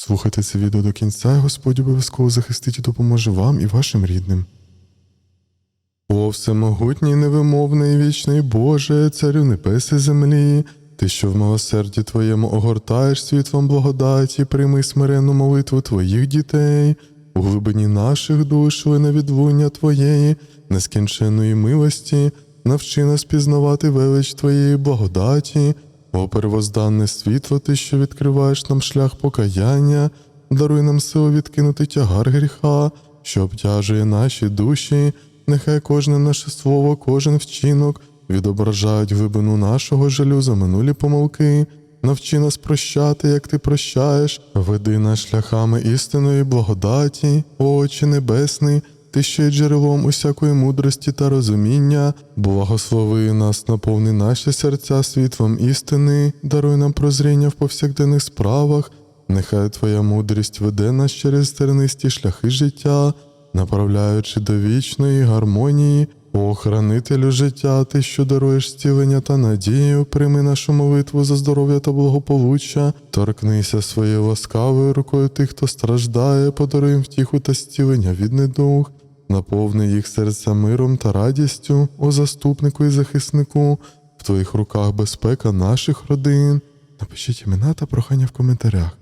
Слухайте це відео до кінця, і Господь обов'язково захистить і допоможе вам і вашим рідним. О, всемогутній, невимовний, вічний Боже, царю небес і землі, ти, що в милосерді Твоєму огортаєш світлом благодаті, прийми смиренну молитву Твоїх дітей, у глибині наших душ, на відлуння Твоєї, нескінченної милості, навчи нас пізнавати велич Твоєї благодаті, о первозданне світло, Ти, що відкриваєш нам шлях покаяння, даруй нам силу відкинути тягар гріха, що обтяжує наші душі, нехай кожне наше слово, кожен вчинок відображають глибину нашого жалю за минулі помилки. Навчи нас прощати, як ти прощаєш, веди нас шляхами істинної благодаті, О, Отче Небесний, ти що є джерелом усякої мудрості та розуміння, благослови нас, наповни наші серця світлом істини, даруй нам прозріння в повсякденних справах, нехай Твоя мудрість веде нас через тернисті шляхи життя, направляючи до вічної гармонії, о хранителю життя, ти, що даруєш зцілення та надію, прийми нашу молитву за здоров'я та благополуччя, торкнися своєю ласкавою рукою тих, хто страждає, подаруй їм втіху та зцілення від недуг, наповни їх серця миром та радістю, о заступнику і захиснику, в твоїх руках безпека наших родин. Напишіть імена та прохання в коментарях.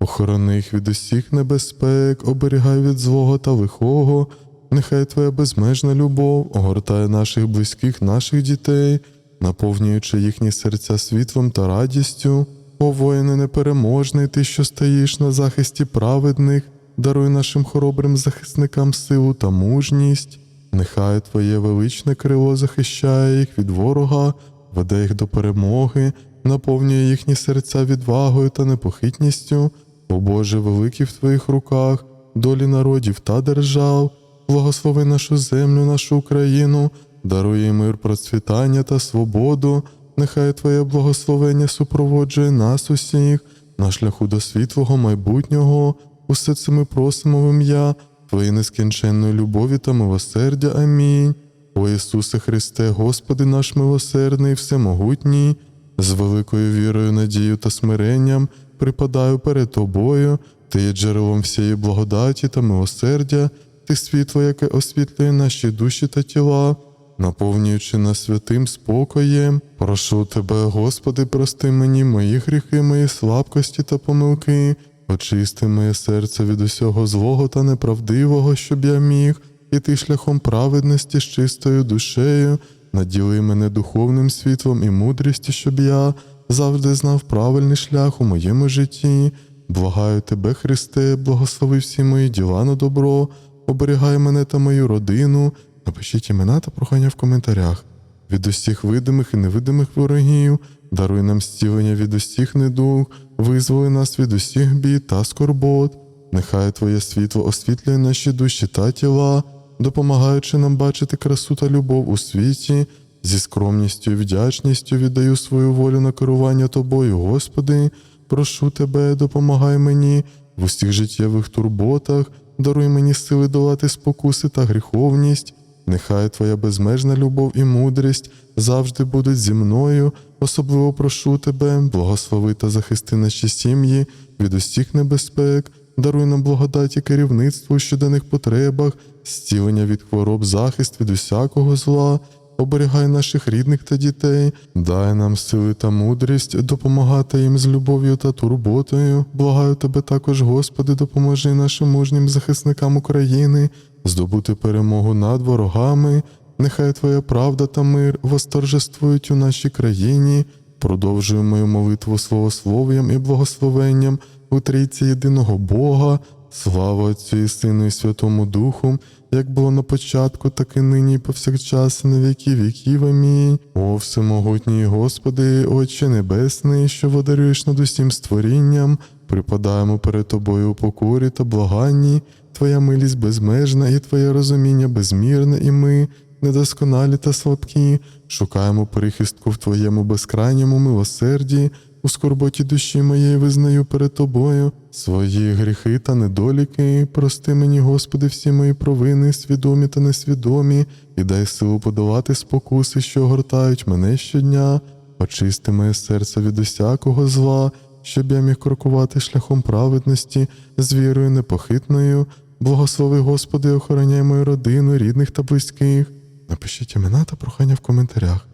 Охорони їх від усіх небезпек, оберігай від злого та лихого. Нехай Твоя безмежна любов огортає наших близьких, наших дітей, наповнюючи їхні серця світлом та радістю. О воїне непереможний, ти, що стоїш на захисті праведних, даруй нашим хоробрим захисникам силу та мужність. Нехай Твоє величне крило захищає їх від ворога, веде їх до перемоги, наповнює їхні серця відвагою та непохитністю. О Боже, великий в Твоїх руках, долі народів та держав. Благослови нашу землю, нашу Україну, даруй мир, процвітання та свободу. Нехай Твоє благословення супроводжує нас усіх на шляху до світлого майбутнього. Усе це ми просимо в ім'я Твоєї нескінченної любові та милосердя. Амінь. О Ісусе Христе, Господи наш милосердний, всемогутній, з великою вірою, надією та смиренням припадаю перед Тобою, Ти є джерелом всієї благодаті та милосердя. Ти світло, яке освітлює наші душі та тіла, наповнюючи нас святим спокоєм. Прошу тебе, Господи, прости мені мої гріхи, мої слабкості та помилки, очисти моє серце від усього злого та неправдивого, щоб я міг, іти шляхом праведності з чистою душею, наділи мене духовним світлом і мудрістю, щоб я завжди знав правильний шлях у моєму житті. Благаю тебе, Христе, благослови всі мої діла на добро оберігай мене та мою родину. Напишіть імена та прохання в коментарях. Від усіх видимих і невидимих ворогів, даруй нам зцілення від усіх недуг, визволи нас від усіх бід та скорбот. Нехай Твоє світло освітлює наші душі та тіла, допомагаючи нам бачити красу та любов у світі, зі скромністю і вдячністю віддаю свою волю на керування Тобою, Господи. Прошу Тебе, допомагай мені в усіх життєвих турботах даруй мені сили долати спокуси та гріховність. Нехай Твоя безмежна любов і мудрість завжди будуть зі мною. Особливо прошу тебе, благослови та захисти наші сім'ї від усіх небезпек, даруй нам благодаті керівництву у щоденних потребах, зцілення від хвороб, захист від усякого зла. Оберігай наших рідних та дітей, дай нам сили та мудрість, допомагати їм з любов'ю та турботою. Благаю тебе також, Господи, допоможи нашим мужнім захисникам України здобути перемогу над ворогами. Нехай Твоя правда та мир восторжествують у нашій країні. Продовжуй мою молитву словослов'ям і благословенням у трійці єдиного Бога. Слава Отцю і Сину і Святому Духу, як було на початку, так і нині, і повсякчас, на віки віків. Амінь. О всемогутній Господи, Отче Небесний, що водарюєш над усім створінням, припадаємо перед Тобою у покорі та благанні, Твоя милість безмежна і Твоє розуміння безмірне, і ми, недосконалі та слабкі, шукаємо прихистку в Твоєму безкрайньому милосерді. У скорботі душі моєї визнаю перед тобою свої гріхи та недоліки. Прости мені, Господи, всі мої провини, свідомі та несвідомі, і дай силу подолати спокуси, що огортають мене щодня. Очисти моє серце від усякого зла, щоб я міг крокувати шляхом праведності з вірою непохитною. Благослови Господи, охороняй мою родину, рідних та близьких. Напишіть імена та прохання в коментарях.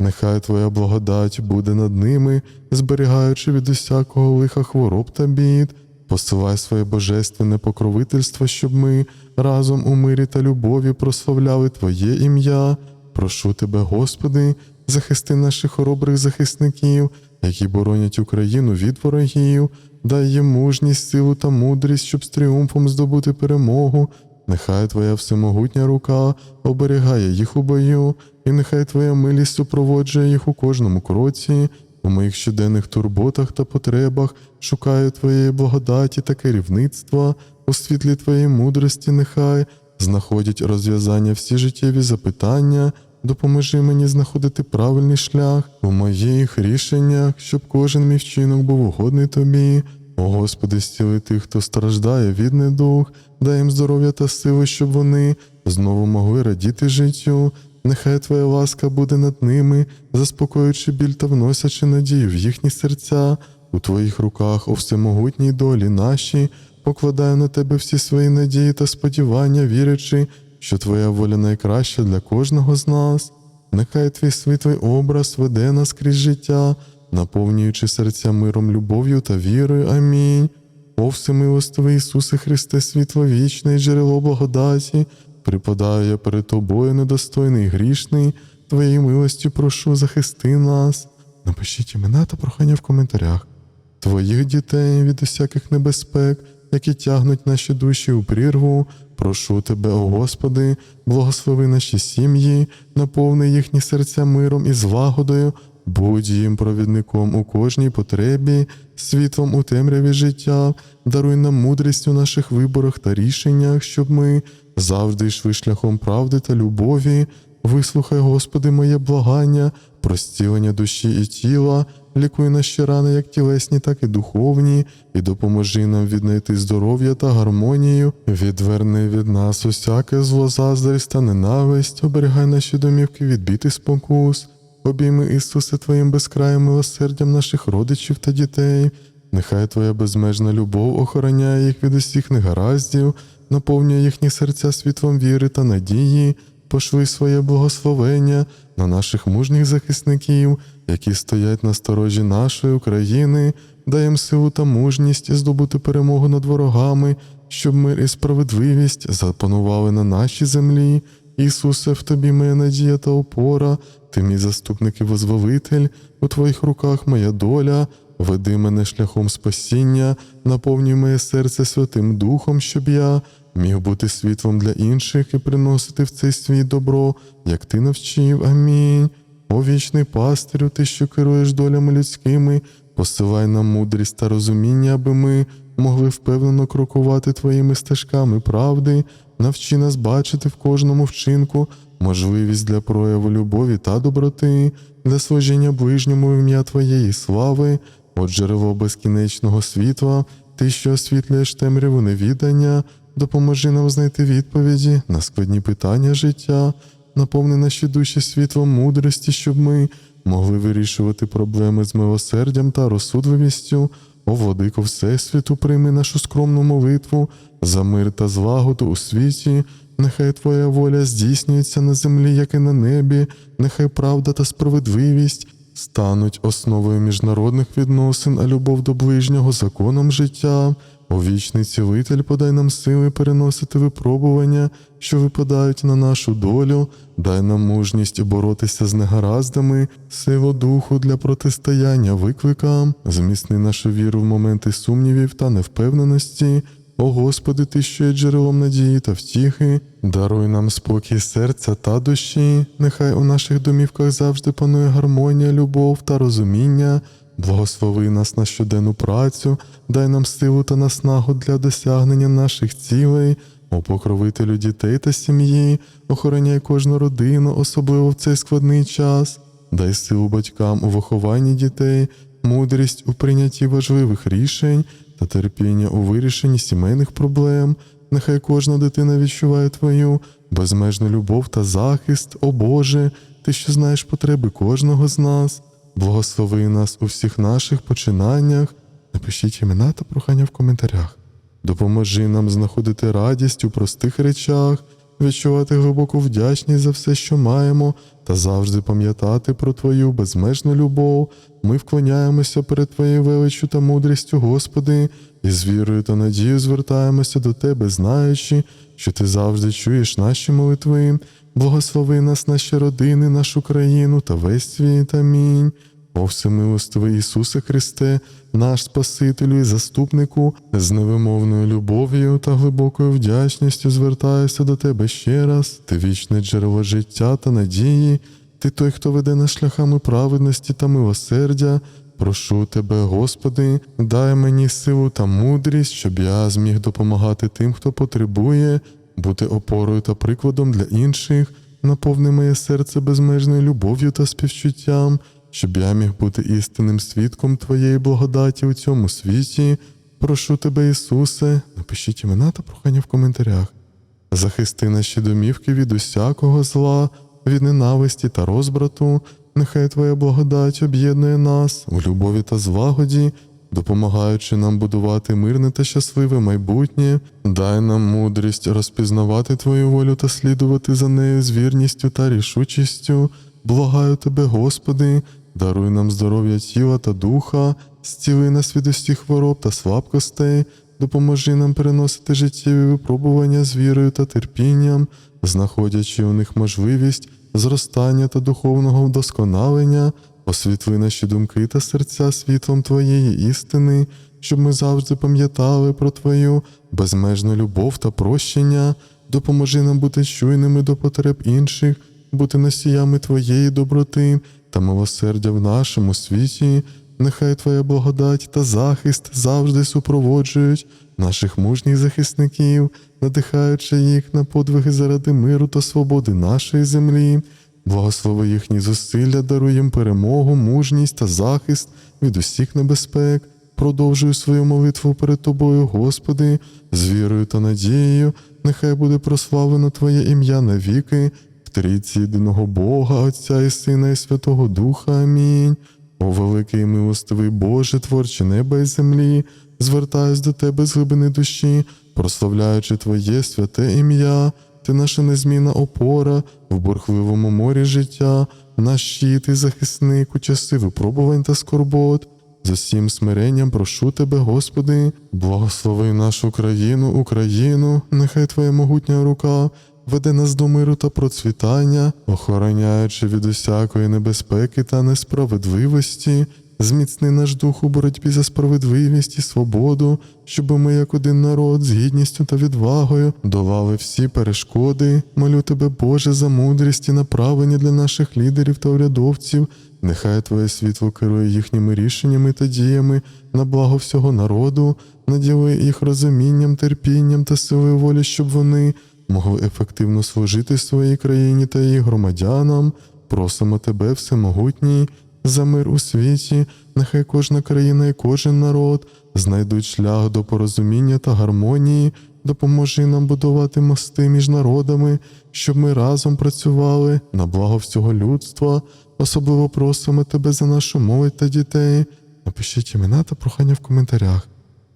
Нехай Твоя благодать буде над ними, зберігаючи від усякого лиха хвороб та бід. Посилай своє божественне покровительство, щоб ми разом у мирі та любові прославляли Твоє ім'я. Прошу Тебе, Господи, захисти наших хоробрих захисників, які боронять Україну від ворогів, дай їм мужність, силу та мудрість, щоб з тріумфом здобути перемогу. Нехай Твоя всемогутня рука оберігає їх у бою, і нехай Твоя милість супроводжує їх у кожному кроці. У моїх щоденних турботах та потребах шукаю Твоєї благодаті та керівництва, у світлі Твоєї мудрості нехай знаходять розв'язання всі життєві запитання, допоможи мені знаходити правильний шлях у моїх рішеннях, щоб кожен мій вчинок був угодний Тобі. О Господи, стіли тих, хто страждає від недуг, дай їм здоров'я та сили, щоб вони знову могли радіти життю. Нехай Твоя ласка буде над ними, заспокоюючи біль та вносячи надію в їхні серця. У Твоїх руках, о всемогутній долі наші, покладаю на Тебе всі свої надії та сподівання, вірячи, що Твоя воля найкраща для кожного з нас. Нехай Твій світлий образ веде нас крізь життя, наповнюючи серця миром, любов'ю та вірою. Амінь. О всемилостивий Ісусе Христе, світло вічне і джерело благодаті, припадаю я перед Тобою, недостойний грішний, Твоєю милостю прошу, захисти нас. Напишіть імена та прохання в коментарях. Твоїх дітей від усяких небезпек, які тягнуть наші душі у прірву, прошу Тебе, о Господи, благослови наші сім'ї, наповни їхні серця миром і злагодою, будь їм провідником у кожній потребі, світлом у темряві життя, даруй нам мудрість у наших виборах та рішеннях, щоб ми завжди йшли шляхом правди та любові. Вислухай, Господи, моє благання, про зцілення душі і тіла, лікуй наші рани, як тілесні, так і духовні, і допоможи нам віднайти здоров'я та гармонію, відверни від нас усяке зло, заздрість та ненависть, оберігай наші домівки від біт і спокус, обійми Ісусе Твоїм безкраєм милосердям наших родичів та дітей. Нехай Твоя безмежна любов охороняє їх від усіх негараздів, наповнює їхні серця світлом віри та надії пошли своє благословення на наших мужніх захисників, які стоять на сторожі нашої України, дай їм силу та мужність здобути перемогу над ворогами, щоб мир і справедливість запанували на нашій землі. Ісусе, в тобі моя надія та опора, ти мій заступник і возвелитель, у твоїх руках моя доля. Веди мене шляхом спасіння, наповнюй моє серце Святим Духом, щоб я міг бути світлом для інших і приносити в цей світ добро, як ти навчив. Амінь. О вічний пастирю, ти, що керуєш долями людськими, посилай нам мудрість та розуміння, аби ми могли впевнено крокувати твоїми стежками правди, навчи нас бачити в кожному вчинку можливість для прояву любові та доброти, для служіння ближньому в ім'я Твоєї слави, от джерело безкінечного світла, ти, що освітлюєш темряву невідання, допоможи нам знайти відповіді на складні питання життя, наповни наші душі світлом мудрості, щоб ми могли вирішувати проблеми з милосердям та розсудливістю. О, владико Всесвіту, прийми нашу скромну молитву за мир та злагоду у світі. Нехай Твоя воля здійснюється на землі, як і на небі, нехай правда та справедливість стануть основою міжнародних відносин, а любов до ближнього законом життя. О вічний цілитель, подай нам сили переносити випробування, що випадають на нашу долю, дай нам мужність боротися з негараздами, силу духу для протистояння викликам, зміцни нашу віру в моменти сумнівів та невпевненості. О Господи, Ти, що є джерелом надії та втіхи, даруй нам спокій серця та душі, нехай у наших домівках завжди панує гармонія, любов та розуміння. Благослови нас на щоденну працю, дай нам силу та наснагу для досягнення наших цілей, о покровителю дітей та сім'ї, охороняй кожну родину, особливо в цей складний час. Дай силу батькам у вихованні дітей, мудрість у прийнятті важливих рішень та терпіння у вирішенні сімейних проблем. Нехай кожна дитина відчуває твою безмежну любов та захист, о Боже, ти що знаєш потреби кожного з нас. Благослови нас у всіх наших починаннях, Напишіть імена та прохання в коментарях. Допоможи нам знаходити радість у простих речах, відчувати глибоку вдячність за все, що маємо, та завжди пам'ятати про Твою безмежну любов. Ми вклоняємося перед Твоєю величчю та мудрістю, Господи, і з вірою та надією звертаємося до Тебе, знаючи, що Ти завжди чуєш наші молитви. Благослови нас, наші родини, нашу країну та весь світ. Амінь. О всемилостивий Ісусе Христе, наш Спасителю і заступнику, з невимовною любов'ю та глибокою вдячністю звертаюся до Тебе ще раз, Ти вічне джерело життя та надії, Ти той, хто веде нас шляхами праведності та милосердя. Прошу Тебе, Господи, дай мені силу та мудрість, щоб я зміг допомагати тим, хто потребує, бути опорою та прикладом для інших, наповни моє серце безмежною любов'ю та співчуттям щоб я міг бути істинним свідком Твоєї благодаті у цьому світі. Прошу тебе, Ісусе, напишіть імена та прохання в коментарях. Захисти наші домівки від усякого зла, від ненависті та розбрату. Нехай Твоя благодать об'єднує нас у любові та злагоді, допомагаючи нам будувати мирне та щасливе майбутнє, дай нам мудрість розпізнавати Твою волю та слідувати за нею з вірністю та рішучістю. Благаю Тебе, Господи, даруй нам здоров'я тіла та духа, зціли нас від усіх хвороб та слабкостей, допоможи нам переносити життєві випробування з вірою та терпінням, знаходячи у них можливість зростання та духовного вдосконалення, освітли наші думки та серця світлом Твоєї істини, щоб ми завжди пам'ятали про Твою безмежну любов та прощення, допоможи нам бути чуйними до потреб інших, бути носіями Твоєї доброти та милосердя в нашому світі. Нехай Твоя благодать та захист завжди супроводжують наших мужніх захисників, надихаючи їх на подвиги заради миру та свободи нашої землі. Благослови їхні зусилля, даруй їм перемогу, мужність та захист від усіх небезпек. Продовжую свою молитву перед Тобою, Господи, з вірою та надією. Нехай буде прославлено Твоє ім'я навіки, трійці єдиного Бога, Отця і Сина, і Святого Духа. Амінь. О великий милостивий Боже, творче неба і землі, звертаюсь до Тебе з глибини душі, прославляючи Твоє святе ім'я, Ти наша незмінна опора в бурхливому морі життя, наш щит і захисник у часи випробувань та скорбот. За всім смиренням прошу Тебе, Господи, благослови нашу країну, Україну, нехай Твоя могутня рука веде нас до миру та процвітання, охороняючи від усякої небезпеки та несправедливості, зміцни наш дух у боротьбі за справедливість і свободу, щоб ми, як один народ, з гідністю та відвагою долали всі перешкоди. Молю тебе, Боже, за мудрість і направлення для наших лідерів та урядовців. Нехай Твоє світло керує їхніми рішеннями та діями на благо всього народу, наділи їх розумінням, терпінням та силою волі, щоб вони могли ефективно служити своїй країні та її громадянам. Просимо тебе, всемогутній, за мир у світі, нехай кожна країна і кожен народ знайдуть шлях до порозуміння та гармонії, допоможи нам будувати мости між народами, щоб ми разом працювали на благо всього людства. Особливо просимо тебе за нашу молодь та дітей. Напишіть імена та прохання в коментарях.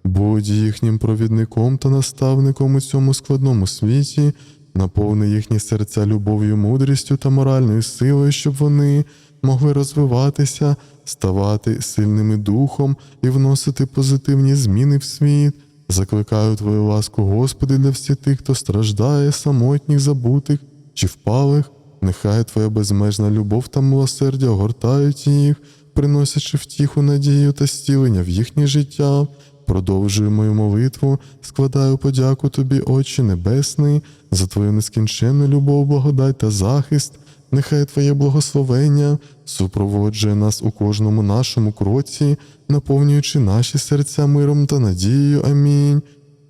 Будь їхнім провідником та наставником у цьому складному світі, наповни їхні серця любов'ю, мудрістю та моральною силою, щоб вони могли розвиватися, ставати сильними духом і вносити позитивні зміни в світ. Закликаю Твою ласку, Господи, для всіх тих, хто страждає, самотніх, забутих чи впалих. Нехай Твоя безмежна любов та милосердя огортають їх, приносячи втіху, надію та зцілення в їхнє життя. Продовжую мою молитву, складаю подяку Тобі, Отче Небесний, за Твою нескінченну любов, благодать та захист. Нехай Твоє благословення супроводжує нас у кожному нашому кроці, наповнюючи наші серця миром та надією. Амінь.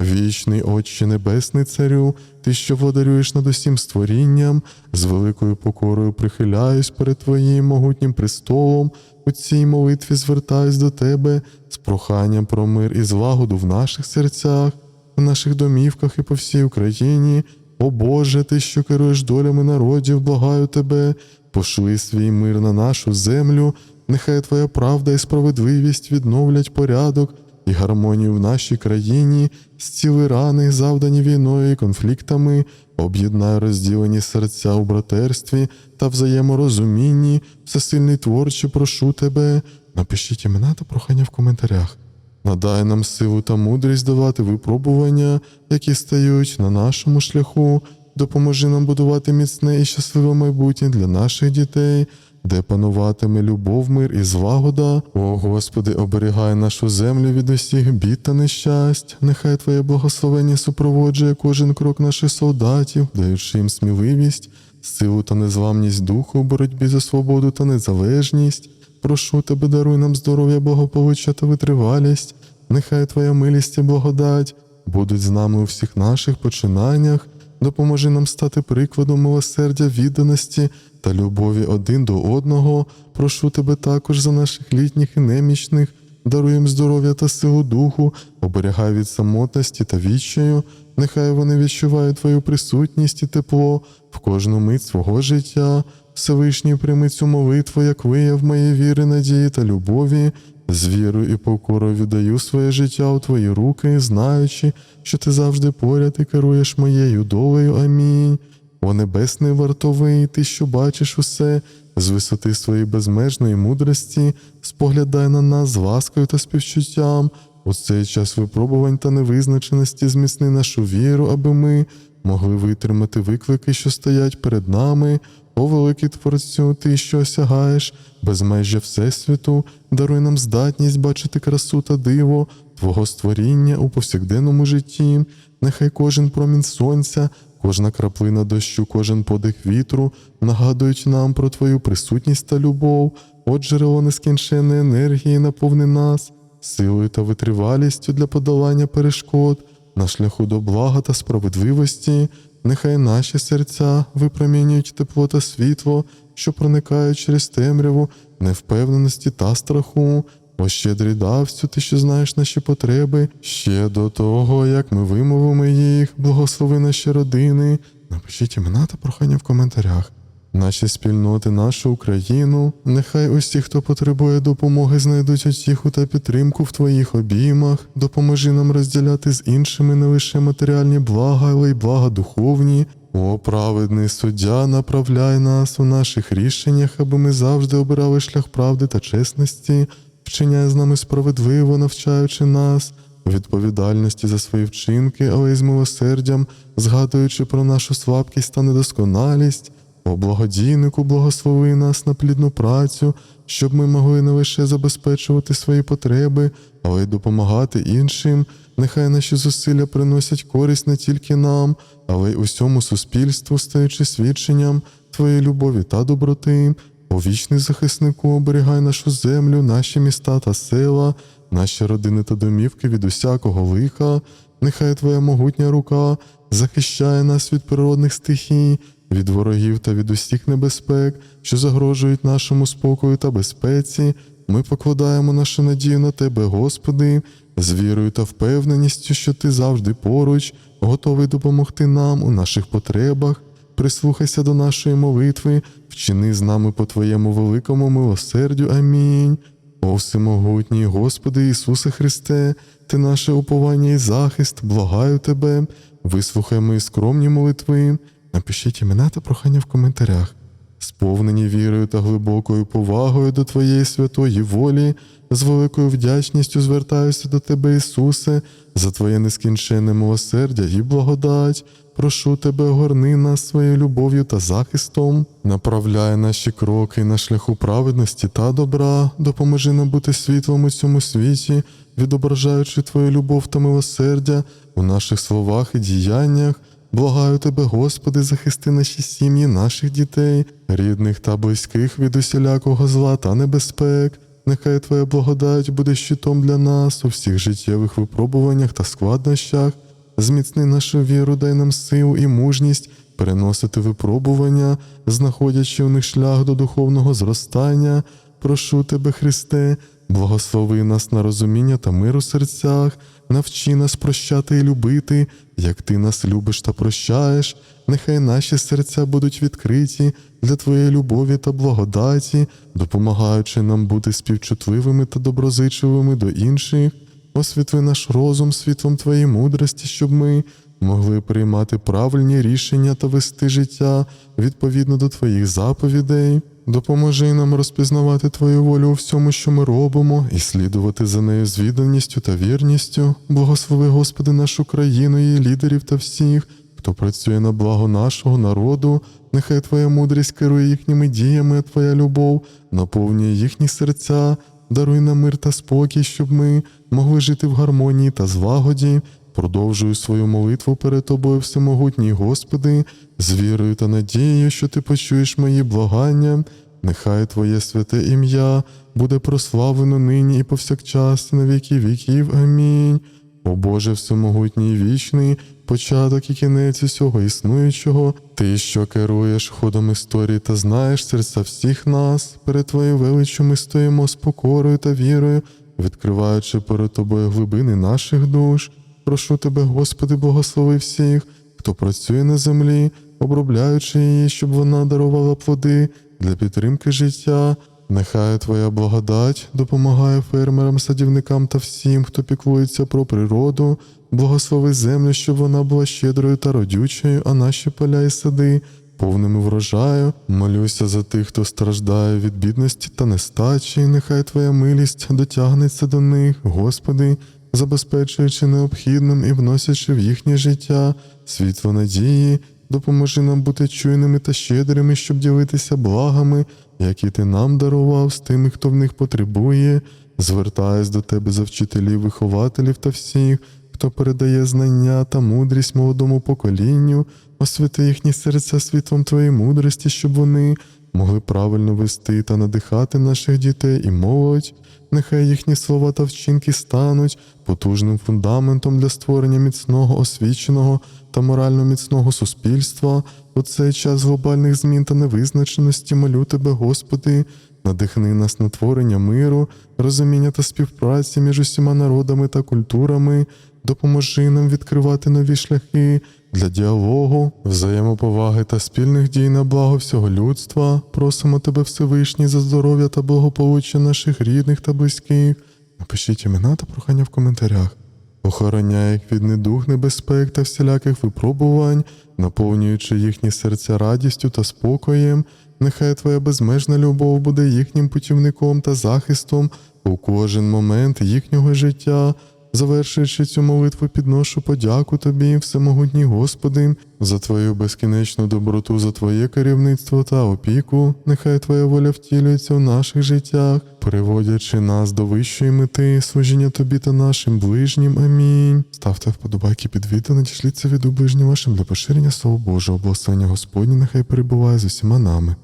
Вічний Отче Небесний Царю, Ти, що владарюєш над усім створінням, з великою покорою прихиляюсь перед Твоїм могутнім престолом, у цій молитві звертаюсь до Тебе з проханням про мир і злагоду в наших серцях, в наших домівках і по всій Україні. О Боже, Ти, що керуєш долями народів, благаю Тебе, пошли свій мир на нашу землю, нехай Твоя правда і справедливість відновлять порядок і гармонію в нашій країні, зціли рани, завдані війною і конфліктами, об'єднай розділені серця у братерстві та взаєморозумінні, всесильний творче, прошу тебе. Напишіть імена та прохання в коментарях. Надай нам силу та мудрість давати випробування, які стають на нашому шляху. Допоможи нам будувати міцне і щасливе майбутнє для наших дітей, де пануватиме любов, мир і злагода. О Господи, оберігай нашу землю від усіх бід та нещасть. Нехай Твоє благословення супроводжує кожен крок наших солдатів, даючи їм сміливість, силу та незламність духу у боротьбі за свободу та незалежність. Прошу тебе, даруй нам здоров'я, благополуччя та витривалість. Нехай Твоя милість і благодать будуть з нами у всіх наших починаннях. Допоможи нам стати прикладом милосердя, відданості та любові один до одного. Прошу тебе також за наших літніх і немічних. Даруй здоров'я та силу духу, оберігай від самотності та відчаю. Нехай вони відчувають твою присутність і тепло в кожну мить свого життя. Всевишній прийми цю молитву, як вияв моєї віри, надії та любові. З вірою і покорою віддаю своє життя у твої руки, знаючи, що ти завжди поряд і керуєш моєю долею. Амінь. О небесний вартовий, ти, що бачиш усе, з висоти своєї безмежної мудрості, споглядай на нас з ласкою та співчуттям. У цей час випробувань та невизначеності зміцни нашу віру, аби ми могли витримати виклики, що стоять перед нами. О великий Творцю, ти, що осягаєш безмежжя Всесвіту, даруй нам здатність бачити красу та диво Твого створіння у повсякденному житті. Нехай кожен промінь сонця, кожна краплина дощу, кожен подих вітру нагадують нам про Твою присутність та любов. От джерело нескінченної енергії наповни нас силою та витривалістю для подолання перешкод на шляху до блага та справедливості. Нехай наші серця випромінюють тепло та світло, що проникають через темряву, невпевненості та страху. О щедрий давцю, ти що знаєш наші потреби, ще до того, як ми вимовимо їх, благослови наші родини. Напишіть імена та прохання в коментарях. Наші спільноти, нашу Україну, нехай усі, хто потребує допомоги, знайдуть утіху та підтримку в твоїх обіймах. Допоможи нам розділяти з іншими не лише матеріальні блага, але й блага духовні. О, праведний суддя, направляй нас у наших рішеннях, аби ми завжди обирали шлях правди та чесності, вчиняй з нами справедливо, навчаючи нас. Відповідальності за свої вчинки, але й з милосердям, згадуючи про нашу слабкість та недосконалість. О благодійнику, благослови нас на плідну працю, щоб ми могли не лише забезпечувати свої потреби, але й допомагати іншим. Нехай наші зусилля приносять користь не тільки нам, але й усьому суспільству, стаючи свідченням Твоєї любові та доброти. О вічний захиснику, оберігай нашу землю, наші міста та села, наші родини та домівки від усякого лиха. Нехай Твоя могутня рука захищає нас від природних стихій, від ворогів та від усіх небезпек, що загрожують нашому спокою та безпеці. Ми покладаємо нашу надію на Тебе, Господи, з вірою та впевненістю, що Ти завжди поруч, готовий допомогти нам у наших потребах. Прислухайся до нашої молитви, вчини з нами по Твоєму великому милосердю. Амінь. О всемогутній Господи Ісусе Христе, Ти наше уповання і захист, благаю Тебе, вислухай мої скромні молитви. Напишіть імена та прохання в коментарях. Сповнені вірою та глибокою повагою до Твоєї святої волі, з великою вдячністю звертаюся до Тебе, Ісусе, за Твоє нескінченне милосердя і благодать. Прошу Тебе, огорни нас своєю любов'ю та захистом, направляй наші кроки на шляху праведності та добра, допоможи нам бути світлом у цьому світі, відображаючи Твою любов та милосердя у наших словах і діяннях. Благаю тебе, Господи, захисти наші сім'ї, наших дітей, рідних та близьких від усілякого зла та небезпек. Нехай Твоя благодать буде щитом для нас у всіх життєвих випробуваннях та складнощах. Зміцни нашу віру, дай нам силу і мужність переносити випробування, знаходячи в них шлях до духовного зростання. Прошу тебе, Христе, благослови нас на розуміння та мир у серцях, навчи нас прощати і любити, як ти нас любиш та прощаєш. Нехай наші серця будуть відкриті для Твоєї любові та благодаті, допомагаючи нам бути співчутливими та доброзичливими до інших. Освітли наш розум світлом Твоєї мудрості, щоб ми могли приймати правильні рішення та вести життя відповідно до Твоїх заповідей. Допоможи нам розпізнавати Твою волю у всьому, що ми робимо, і слідувати за нею з відданістю та вірністю. Благослови, Господи, нашу країну, її лідерів та всіх, хто працює на благо нашого народу. Нехай Твоя мудрість керує їхніми діями, а Твоя любов наповнює їхні серця. Даруй нам мир та спокій, щоб ми могли жити в гармонії та злагоді. Продовжую свою молитву перед Тобою, всемогутній Господи, з вірою та надією, що Ти почуєш мої благання. Нехай Твоє святе ім'я буде прославлено нині і повсякчас, на віки віків. Амінь. О Боже всемогутній вічний, початок і кінець усього існуючого, Ти, що керуєш ходом історії та знаєш серця всіх нас, перед Твоєю величчю ми стоїмо з покорою та вірою, відкриваючи перед Тобою глибини наших душ. Прошу Тебе, Господи, благослови всіх, хто працює на землі, обробляючи її, щоб вона дарувала плоди для підтримки життя. Нехай Твоя благодать допомагає фермерам, садівникам та всім, хто піклується про природу, благослови землю, щоб вона була щедрою та родючою, а наші поля і сади повними врожаю. Молюся за тих, хто страждає від бідності та нестачі. Нехай Твоя милість дотягнеться до них, Господи, забезпечуючи необхідним і вносячи в їхнє життя світло надії. Допоможи нам бути чуйними та щедрими, щоб ділитися благами, які ти нам дарував з тими, хто в них потребує. Звертаюсь до тебе за вчителів, вихователів та всіх, хто передає знання та мудрість молодому поколінню, освіти їхні серця світлом твоєї мудрості, щоб вони могли правильно вести та надихати наших дітей і молодь. Нехай їхні слова та вчинки стануть потужним фундаментом для створення міцного, освіченого та морально міцного суспільства. У цей час глобальних змін та невизначеності молю тебе, Господи, надихни нас на творення миру, розуміння та співпраці між усіма народами та культурами, допоможи нам відкривати нові шляхи для діалогу, взаємоповаги та спільних дій на благо всього людства. Просимо тебе, Всевишній, за здоров'я та благополуччя наших рідних та близьких. Напишіть імена та прохання в коментарях. Охороняй їх від недуг, небезпек та всіляких випробувань, наповнюючи їхні серця радістю та спокоєм. Нехай Твоя безмежна любов буде їхнім путівником та захистом у кожен момент їхнього життя. Завершуючи цю молитву, підношу подяку Тобі, всемогутній Господи, за Твою безкінечну доброту, за Твоє керівництво та опіку. Нехай Твоя воля втілюється в наших життях, приводячи нас до вищої мети, служіння Тобі та нашим ближнім. Амінь. Ставте вподобайки під відео, надішліться від ближнім вашим для поширення Слова Божого. Благословення Господні нехай перебуває з усіма нами.